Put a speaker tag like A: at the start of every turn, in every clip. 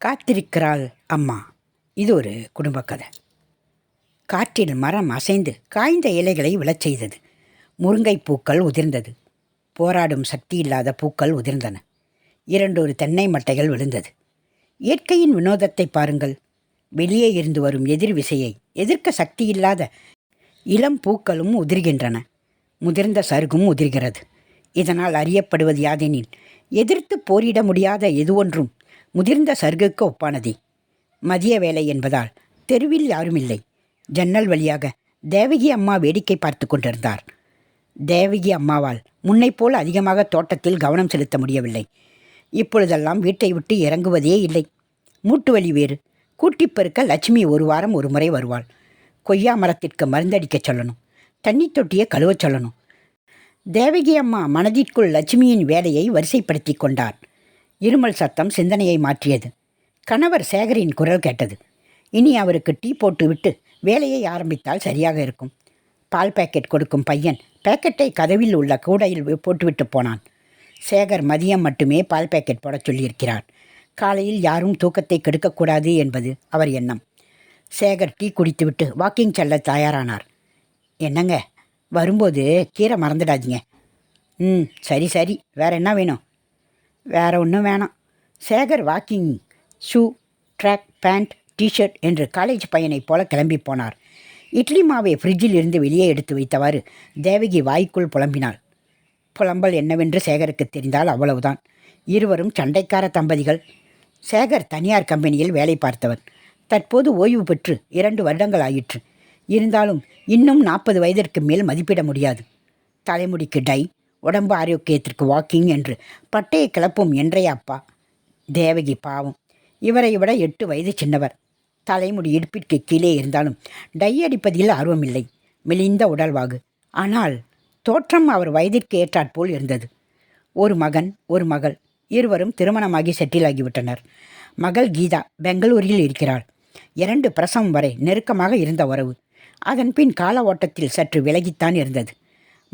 A: காத்திருக்கிறாள் அம்மா. இது ஒரு குடும்ப கதை. காற்றில் மரம் அசைந்து காய்ந்த இலைகளை விழச் செய்தது. முருங்கை பூக்கள் உதிர்ந்தது. போராடும் சக்தி இல்லாத பூக்கள் உதிர்ந்தன. இரண்டொரு தென்னை மட்டைகள் விழுந்தது. இயற்கையின் வினோதத்தை பாருங்கள். வெளியே இருந்து வரும் எதிர் விசையை எதிர்க்க சக்தி இல்லாத இளம் பூக்களும் உதிர்கின்றன. முதிர்ந்த சருகும் உதிர்கிறது. இதனால் அறியப்படுவது யாதெனில் எதிர்த்து போரிட முடியாத எது ஒன்றும். முதிர்ந்த சருகுக்கு ஒப்பானதே. மதிய வேலை என்பதால் தெருவில் யாரும் இல்லை ஜன்னல் வழியாக தேவகி அம்மா வேடிக்கை பார்த்து கொண்டிருந்தார். தேவகி அம்மாவால் முன்னைப் போல் அதிகமாக தோட்டத்தில் கவனம் செலுத்த முடியவில்லை. இப்பொழுதெல்லாம் வீட்டை விட்டு இறங்குவதே இல்லை. மூட்டு வலி வேறு. கூட்டிப் பெருக்க லட்சுமி ஒரு வாரம் ஒரு முறை வருவாள். கொய்யா மரத்திற்கு மருந்தடிக்கச் சொல்லணும். தண்ணி தொட்டியை கழுவச் சொல்லணும். தேவகி அம்மா மனதிற்குள் லட்சுமியின் வேலையை வரிசைப்படுத்தி கொண்டார். இருமல் சத்தம் சிந்தனையை மாற்றியது. கணவர் சேகரின் குரல் கேட்டது. இனி அவருக்கு டீ போட்டுவிட்டு வேலையை ஆரம்பித்தால் சரியாக இருக்கும். பால் பாக்கெட் கொடுக்கும் பையன் பாக்கெட்டை கதவில் உள்ள கூடையில் போட்டுவிட்டு போனான். சேகர் மதியம் மட்டுமே பால் பாக்கெட் போடச் சொல்லியிருக்கிறார். காலையில் யாரும் தூக்கத்தை கெடுக்கக்கூடாது என்பது அவர் எண்ணம். சேகர் டீ குடித்துவிட்டு வாக்கிங் செல்ல தயாரானார். என்னங்க? வரும்போது கீரை மறந்துடாதீங்க. ம் சரி சரி. வேற என்ன வேணும்? வேற ஒன்றும் வேணாம். Sekar walking shoe track pant T-shirt என்று காலேஜ் பையனைப் போல கிளம்பி போனார். இட்லி மாவை ஃப்ரிட்ஜில் இருந்து வெளியே எடுத்து வைத்தவாறு தேவகி வாய்க்குள் புலம்பினாள். புலம்பல் என்னவென்று சேகருக்கு தெரிந்தால் அவ்வளவுதான். இருவரும் சண்டைக்கார தம்பதிகள். சேகர் தனியார் கம்பெனியில் வேலை பார்த்தவர் தற்போது ஓய்வு பெற்று இரண்டு வருடங்கள் ஆயிற்று. இருந்தாலும் இன்னும் நாற்பது வயதிற்கு மேல் மதிப்பிட முடியாது. தலைமுடிக்கு டை உடம்பு ஆரோக்கியத்திற்கு வாக்கிங் என்று. பட்டையை கிளப்பும் என்றைய அப்பா? தேவகி பாவம். இவரை விட எட்டு வயது சின்னவர். தலைமுடி இடுப்பிற்கு கீழே இருந்தாலும் டை அடிப்பதில் ஆர்வமில்லை. மெலிந்த உடல்வாகு. ஆனால் தோற்றம் அவர் வயதிற்கு ஏற்றாற்போல் இருந்தது. ஒரு மகன் ஒரு மகள். இருவரும் திருமணமாகி செட்டில் ஆகிவிட்டனர். மகள் கீதா பெங்களூரில் இருக்கிறாள். இரண்டு பிரசவம் வரை நெருக்கமாக இருந்த உறவு. அதன் பின் கால ஓட்டத்தில் சற்று விலகித்தான் இருந்தது.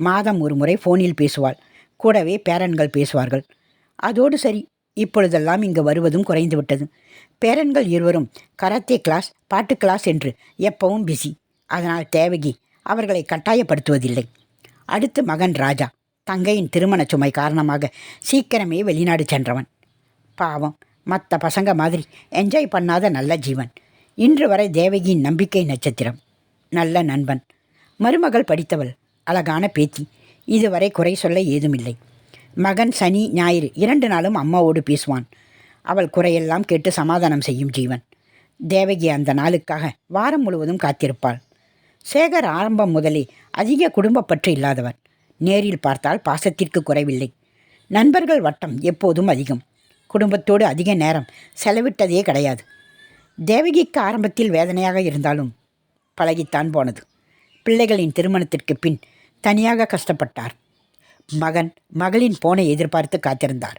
A: மாதம் ஒரு முறை ஃபோனில் பேசுவாள். கூடவே பேரன்கள் பேசுவார்கள். அதோடு சரி இப்பொழுதெல்லாம் இங்கு வருவதும் குறைந்துவிட்டது பேரன்கள் இருவரும் கராத்தே கிளாஸ் பாட்டு கிளாஸ் என்று எப்பவும் பிஸி அதனால் தேவகி அவர்களை கட்டாயப்படுத்துவதில்லை. அடுத்து மகன் ராஜா தங்கையின் திருமணச் சுமை காரணமாக சீக்கிரமே வெளிநாடு சென்றவன். பாவம் மற்ற பசங்க மாதிரி என்ஜாய் பண்ணாத நல்ல ஜீவன். இன்று வரை தேவகியின் நம்பிக்கை நட்சத்திரம். நல்ல நண்பன். மருமகள் படித்தவள் அழகான பேத்தி. இதுவரை குறை சொல்ல ஏதுமில்லை. மகன் சனி ஞாயிறு இரண்டு நாளும் அம்மாவோடு பேசுவான். அவள் குறையெல்லாம் கேட்டு சமாதானம் செய்யும் ஜீவன். தேவகி அந்த நாளுக்காக வாரம் முழுவதும் காத்திருப்பாள். சேகர் ஆரம்பம் முதலே அதிக குடும்பப்பற்று இல்லாதவர் நேரில் பார்த்தால் பாசத்திற்கு குறைவில்லை. நண்பர்கள் வட்டம் எப்போதும் அதிகம். குடும்பத்தோடு அதிக நேரம் செலவிட்டதே கிடையாது. தேவகிக்கு ஆரம்பத்தில் வேதனையாக இருந்தாலும் பழகித்தான் போனது. பிள்ளைகளின் திருமணத்திற்கு பின் தனியாக கஷ்டப்பட்டார். மகன் மகளின் போனை எதிர்பார்த்து காத்திருந்தார்.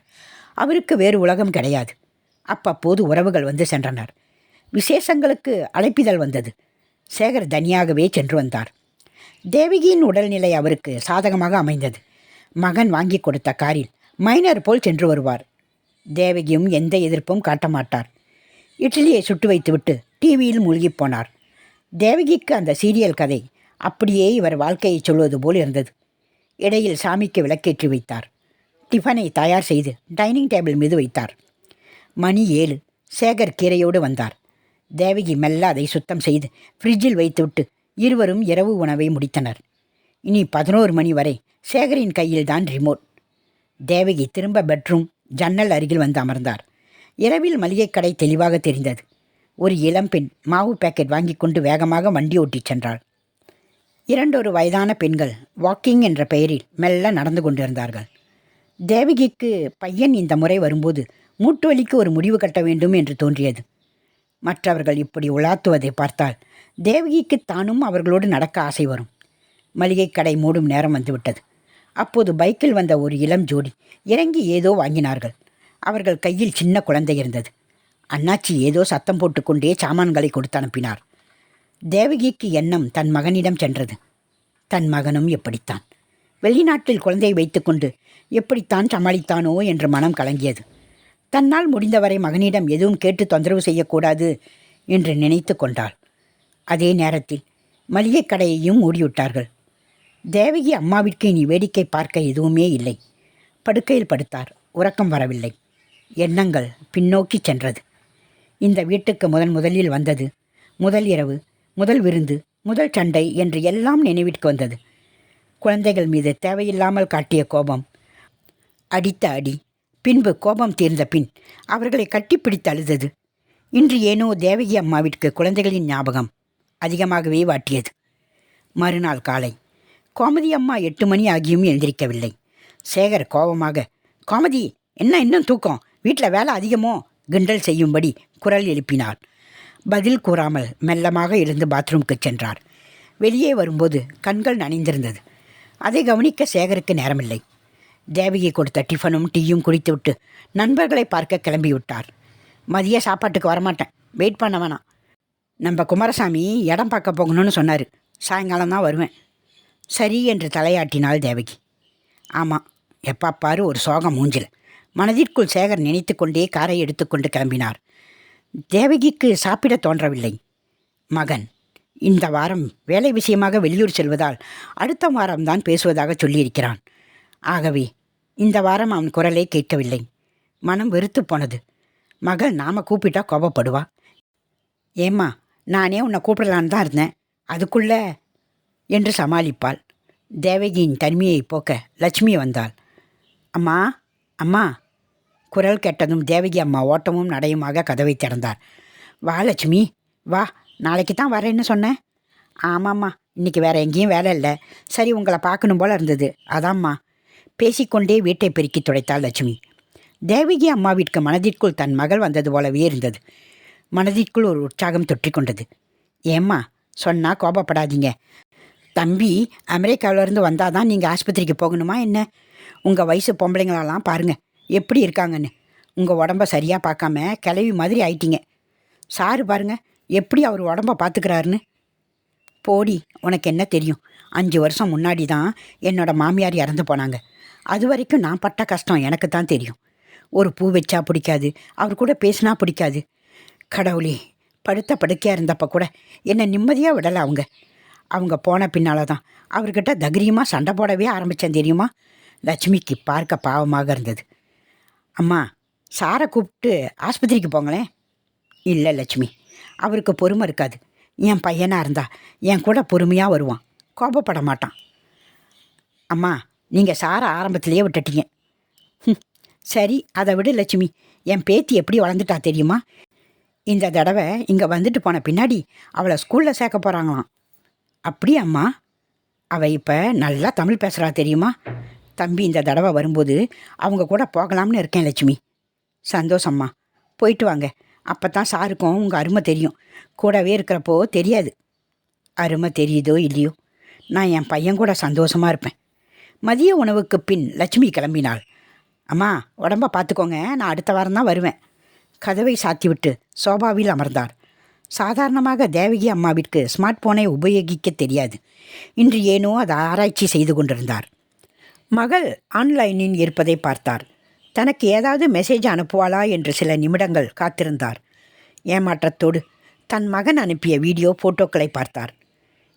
A: அவருக்கு வேறு உலகம் கிடையாது. அப்பப்போது உறவுகள் வந்து சென்றனர். விசேஷங்களுக்கு அழைப்பிதழ் வந்தது. சேகர் தனியாகவே சென்று வந்தார். தேவகியின் உடல்நிலை அவருக்கு சாதகமாக அமைந்தது. மகன் வாங்கி கொடுத்த காரில் மைனர் போல் சென்று வருவார். தேவகியும் எந்த எதிர்ப்பும் காட்ட மாட்டார். இட்லியை சுட்டு வைத்துவிட்டு டிவியில் மூழ்கிப் போனார். தேவகிக்கு அந்த சீரியல் கதை அப்படியே இவர் வாழ்க்கையை சொல்வது போல் இருந்தது. இடையில் சாமிக்கு விளக்கேற்றி வைத்தார். டிஃபனை தயார் செய்து டைனிங் டேபிள் மீது வைத்தார். மணி ஏழு. சேகர் கீரையோடு வந்தார். தேவகி மெல்ல அதை சுத்தம் செய்து ஃப்ரிட்ஜில் வைத்துவிட்டு இருவரும் இரவு உணவை முடித்தனர். இனி பதினோரு மணி வரை சேகரின் கையில்தான் ரிமோட். தேவகி திரும்ப பெட்ரூம் ஜன்னல் அருகில் வந்து அமர்ந்தார். இரவில் மளிகைக்கடை தெளிவாக தெரிந்தது. ஒரு இளம்பெண் மாவு பேக்கெட் வாங்கி கொண்டு வேகமாக வண்டி ஓட்டிச் சென்றாள். இரண்டொரு வயதான பெண்கள் வாக்கிங் என்ற பெயரில் மெல்ல நடந்து கொண்டிருந்தார்கள். தேவகிக்கு பையன் இந்த முறை வரும்போது மூட்டு வலிக்கு ஒரு முடிவு கட்ட வேண்டும் என்று தோன்றியது. மற்றவர்கள் இப்படி உலாத்துவதை பார்த்தால் தேவகிக்கு தானும் அவர்களோடு நடக்க ஆசை வரும். மளிகை கடை மூடும் நேரம் வந்துவிட்டது. அப்போது பைக்கில் வந்த ஒரு இளம் ஜோடி இறங்கி ஏதோ வாங்கினார்கள். அவர்கள் கையில் சின்ன குழந்தை இருந்தது. அண்ணாச்சி ஏதோ சத்தம் போட்டுக்கொண்டே சாமான்களை கொடுத்து அனுப்பினார். தேவகிக்கு எண்ணம் தன் மகனிடம் சென்றது. தன் மகனும் எப்படித்தான்? வெளிநாட்டில் குழந்தையை வைத்துக்கொண்டு எப்படித்தான் சமாளித்தானோ என்று மனம் கலங்கியது. தன்னால் முடிந்தவரை மகனிடம் எதுவும் கேட்டு தொந்தரவு செய்யக்கூடாது என்று நினைத்து கொண்டாள். அதே நேரத்தில் மளிகை கடையையும் மூடிவிட்டார்கள். தேவகி அம்மாவிற்கு இனி வேடிக்கை பார்க்க எதுவுமே இல்லை. படுக்கையில் படுத்தார். உறக்கம் வரவில்லை. எண்ணங்கள் பின்னோக்கி சென்றது. இந்த வீட்டுக்கு முதன் முதலில் வந்தது முதல் இரவு முதல் விருந்து முதல் சண்டை என்று எல்லாம் நினைவிற்கு வந்தது. குழந்தைகள் மீது தேவையில்லாமல் காட்டிய கோபம். அடித்த அடி பின்பு கோபம் தீர்ந்த பின் அவர்களை கட்டிப்பிடித்து அழுதது. இன்று ஏனோ தேவகி அம்மாவிற்கு குழந்தைகளின் ஞாபகம் அதிகமாகவே வாட்டியது. மறுநாள் காலை கோமதி அம்மா எட்டு மணி ஆகியும் எழுந்திருக்கவில்லை. சேகர் கோபமாக கோமதி என்ன இன்னும் தூக்கம்? வீட்டில் வேலை அதிகமோ? கிண்டல் செய்யும்படி குரல் எழுப்பினார் பதில் கூறாமல் மெல்லமாக எழுந்து பாத்ரூமுக்கு சென்றார். வெளியே வரும்போது கண்கள் நனைந்திருந்தது. அதை கவனிக்க சேகருக்கு நேரமில்லை. தேவகி கொடுத்த டிஃபனும் டீயும் குடித்துவிட்டு நண்பர்களை பார்க்க கிளம்பிவிட்டார். மதிய சாப்பாட்டுக்கு வரமாட்டேன். வெயிட் பண்ண வேணாம். நம்ம குமாரசாமி இடம் பார்க்க போகணும்னு சொன்னார். சாயங்காலம் தான் வருவேன். சரி என்று தலையாட்டினாள் தேவகி. ஆமாம் எப்பா பாரு ஒரு சோகம் மூஞ்சில். மனதிற்குள் சேகர் நினைத்து கொண்டே காரை எடுத்துக்கொண்டு கிளம்பினார். தேவகிக்கு சாப்பிட தோன்றவில்லை. மகன் இந்த வாரம் வேலை விஷயமாக வெளியூர் செல்வதால் அடுத்த வாரம்தான் பேசுவதாக சொல்லியிருக்கிறான். ஆகவே இந்த வாரம் அவன் குரலை கேட்கவில்லை. மனம் வெறுத்து போனது. மகள் நாம கூப்பிட்டா கோபப்படுவா. ஏம்மா நானே உன்னை கூப்பிடலான்னு தான் இருந்தேன். அதுக்குள்ள என்று சமாளிப்பாள். தேவகியின் தனிமையை போக்க லட்சுமி வந்தாள். அம்மா அம்மா குரல் கேட்டதும் தேவகி அம்மா ஓட்டமும் நடையுமாக கதவை திறந்தார். வா லட்சுமி வா நாளைக்கு தான் வரேன்னு சொன்னேன் ஆமாம்மா இன்னைக்கு வேற எங்கேயும் வேலை இல்லை. சரி உங்களை பார்க்கணும் போல இருந்தது. அதாம்மா. பேசிக்கொண்டே வீட்டை பெருக்கி துடைத்தாள் லட்சுமி. தேவகி அம்மாவிற்கு மனதிற்குள் தன் மகள் வந்தது போலவே இருந்தது. மனதிற்குள் ஒரு உற்சாகம் தொற்றிக்கொண்டது ஏம்மா சொன்னால் கோபப்படாதீங்க. தம்பி அமெரிக்காவிலேருந்து வந்தால் தான் நீங்கள் ஆஸ்பத்திரிக்கு போகணுமா என்ன? உங்கள் வயசு பொம்பளைங்களெல்லாம் பாருங்கள் எப்படி இருக்காங்கன்னு. உங்கள் உடம்ப சரியாக பார்க்காம கிளவி மாதிரி ஆயிட்டீங்க. சாரு பாருங்க எப்படி அவர் உடம்ப பார்த்துக்கிறாருன்னு போடி உனக்கு என்ன தெரியும்? அஞ்சு வருஷம் முன்னாடி தான் என்னோட மாமியார் இறந்து போனாங்க. அது வரைக்கும் நான் பட்ட கஷ்டம் எனக்கு தான் தெரியும். ஒரு பூ வச்சா பிடிக்காது அவர் கூட பேசினா பிடிக்காது. கடவுளே படுத்த படுக்கையாக இருந்தப்ப கூட என்னை நிம்மதியாக விடலை அவங்க. அவங்க போன பின்னால் தான் அவர்கிட்ட தைரியமாக சண்டை போடவே ஆரம்பித்தேன் தெரியுமா? லட்சுமிக்கு பார்க்க பாவமாக இருந்தது. அம்மா சாரை கூப்பிட்டு ஆஸ்பத்திரிக்கு போங்களேன். இல்லை லட்சுமி அவருக்கு பொறுமை இருக்காது. என் பையனாக இருந்தா என் கூட பொறுமையாக வருவான். கோபப்பட மாட்டான். அம்மா நீங்கள் சாரை ஆரம்பத்திலேயே விட்டுட்டீங்க. சரி அதை விடு லட்சுமி. என் பேத்தி எப்படி வளர்ந்துட்டா தெரியுமா? இந்த தடவை இங்கே வந்துட்டு போன பின்னாடி அவளை ஸ்கூலில் சேர்க்க போகிறாங்களாம் அப்படியே அம்மா அவள் இப்போ நல்லா தமிழ் பேசுகிறா தெரியுமா? தம்பி இந்த தடவை வரும்போது அவங்க கூட போகலாம்னு இருக்கேன் லட்சுமி. சந்தோஷம்மா. போயிட்டு வாங்க. அப்போ தான் சாருக்கும் உங்கள் அருமை தெரியும். கூடவே இருக்கிறப்போ தெரியாது. அருமை தெரியுதோ இல்லையோ? நான் என் பையன் கூட சந்தோஷமாக இருப்பேன். மதிய உணவுக்கு பின் லட்சுமி கிளம்பினாள். அம்மா உடம்ப பார்த்துக்கோங்க நான் அடுத்த வாரம் தான் வருவேன். கதவை சாத்திவிட்டு சோபாவில் அமர்ந்தார். சாதாரணமாக தேவகி அம்மாவிற்கு ஸ்மார்ட் போனை உபயோகிக்க தெரியாது. இன்று ஏனோ அதை ஆராய்ச்சி செய்து கொண்டிருந்தார். மகள் ஆன்லைனில் இருப்பதை பார்த்தார். தனக்கு ஏதாவது மெசேஜ் அனுப்புவாளா என்று சில நிமிடங்கள் காத்திருந்தார். ஏமாற்றத்தோடு தன் மகன் அனுப்பிய வீடியோ போட்டோக்களை பார்த்தார்.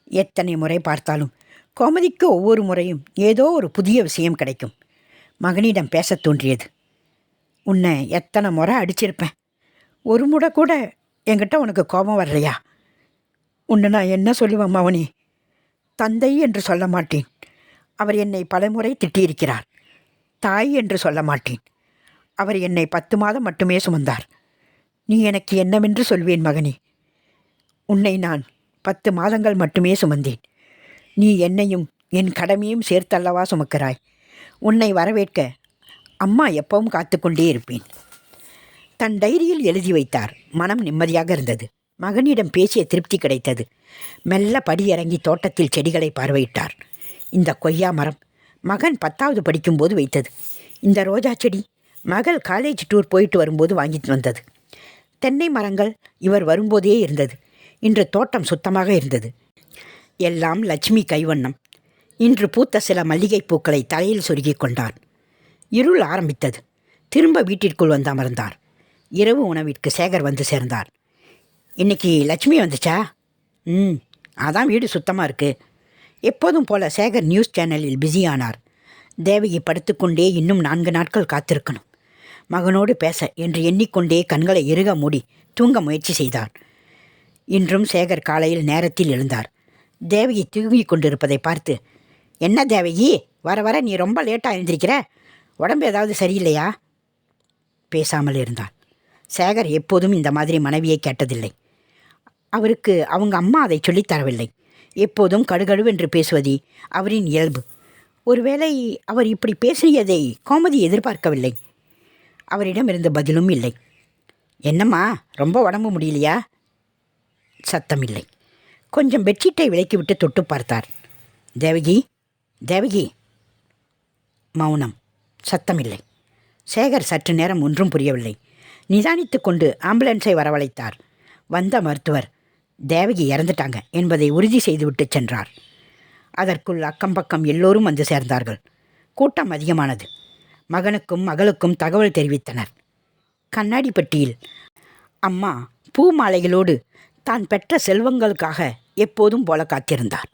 A: எத்தனை முறை பார்த்தாலும் கோமதிக்கு ஒவ்வொரு முறையும் ஏதோ ஒரு புதிய விஷயம் கிடைக்கும். மகனிடம் பேசத் தோன்றியது. உன்னை எத்தனை முறை அடிச்சிருப்பேன். ஒரு முறை கூட என்கிட்ட உனக்கு கோபம் வரலையா? உன்னை நான் என்ன சொல்லுவேன் மவனி? தந்தை என்று சொல்ல மாட்டேன். அவர் என்னை பலமுறை திட்டியிருக்கிறார். தாய் என்று சொல்ல மாட்டேன். அவர் என்னை பத்து மாதம் மட்டுமே சுமந்தார். நீ எனக்கு என்னவென்று சொல்வேன் மகனே. உன்னை நான் பத்து மாதங்கள் மட்டுமே சுமந்தேன். நீ என்னையும் என் கடமையும் சேர்த்தல்லவா சுமக்கிறாய். உன்னை வரவேற்க அம்மா எப்பவும் காத்துக்கொண்டே இருப்பேன். தன் டைரியில் எழுதி வைத்தார். மனம் நிம்மதியாக இருந்தது. மகனிடம் பேசிய திருப்தி கிடைத்தது. மெல்ல படியிறங்கி தோட்டத்தில் செடிகளை பார்வையிட்டார். இந்த கொய்யா மரம் மகன் பத்தாவது படிக்கும்போது வைத்தது. இந்த ரோஜா செடி மகள் காலேஜ் டூர் போயிட்டு வரும்போது வாங்கிட்டு வந்தது. தென்னை மரங்கள் இவர் வரும்போதே இருந்தது. இன்று தோட்டம் சுத்தமாக இருந்தது. எல்லாம் லட்சுமி கைவண்ணம். இன்று பூத்த சில மல்லிகை பூக்களை தலையில் சொருகி கொண்டான் இருள் ஆரம்பித்தது. திரும்ப வீட்டிற்குள் வந்து அமர்ந்தார். இரவு உணவிற்கு சேகர் வந்து சேர்ந்தார். இன்னைக்கு லட்சுமி வந்துச்சா? ம் அதான் வீடு சுத்தமாக இருக்குது எப்போதும் போல சேகர் நியூஸ் சேனலில் பிஸியானார். தேவகி படுத்துக்கொண்டே இன்னும் நான்கு நாட்கள் காத்திருக்கணும். மகனோடு பேச என்று எண்ணிக்கொண்டே கண்களை இறுக மூடி தூங்க முயற்சி செய்தார். இன்றும் சேகர் காலையில் நேரத்தில் எழுந்தார். தேவகி தூங்கிக் கொண்டிருப்பதை பார்த்து என்ன தேவகி வர வர நீ ரொம்ப லேட்டாக எழுந்திருக்கிற? உடம்பு ஏதாவது சரியில்லையா? பேசாமல் இருந்தார். சேகர் எப்போதும் இந்த மாதிரி மனைவியை கேட்டதில்லை. அவருக்கு அவங்க அம்மா அதை சொல்லித்தரவில்லை எப்போதும் கடுகடுவென்று பேசுவது அவரின் இயல்பு. ஒருவேளை அவர் இப்படி பேசியதை கோமதி எதிர்பார்க்கவில்லை. அவரிடம் இருந்த பதிலும் இல்லை. என்னம்மா ரொம்ப உடம்பு முடியலையா? சத்தம் இல்லை கொஞ்சம் பெட்ஷீட்டை விலக்கிவிட்டு தொட்டு பார்த்தார். தேவகி தேவகி. மௌனம். சத்தமில்லை. சேகர் சற்று நேரம் ஒன்றும் புரியவில்லை. நிதானித்து கொண்டு ஆம்புலன்ஸை வரவழைத்தார். வந்த மருத்துவர் தேவகி இறந்துட்டாங்க என்பதை உறுதி செய்துவிட்டு சென்றார். அதற்குள் அக்கம் பக்கம் எல்லோரும் வந்து சேர்ந்தார்கள். கூட்டம் அதிகமானது. மகனுக்கும் மகளுக்கும் தகவல் தெரிவித்தனர். கண்ணாடி பெட்டியில் அம்மா பூ மாலைகளோடு தான் பெற்ற செல்வங்களுக்காக எப்போதும் போல காத்திருந்தார்.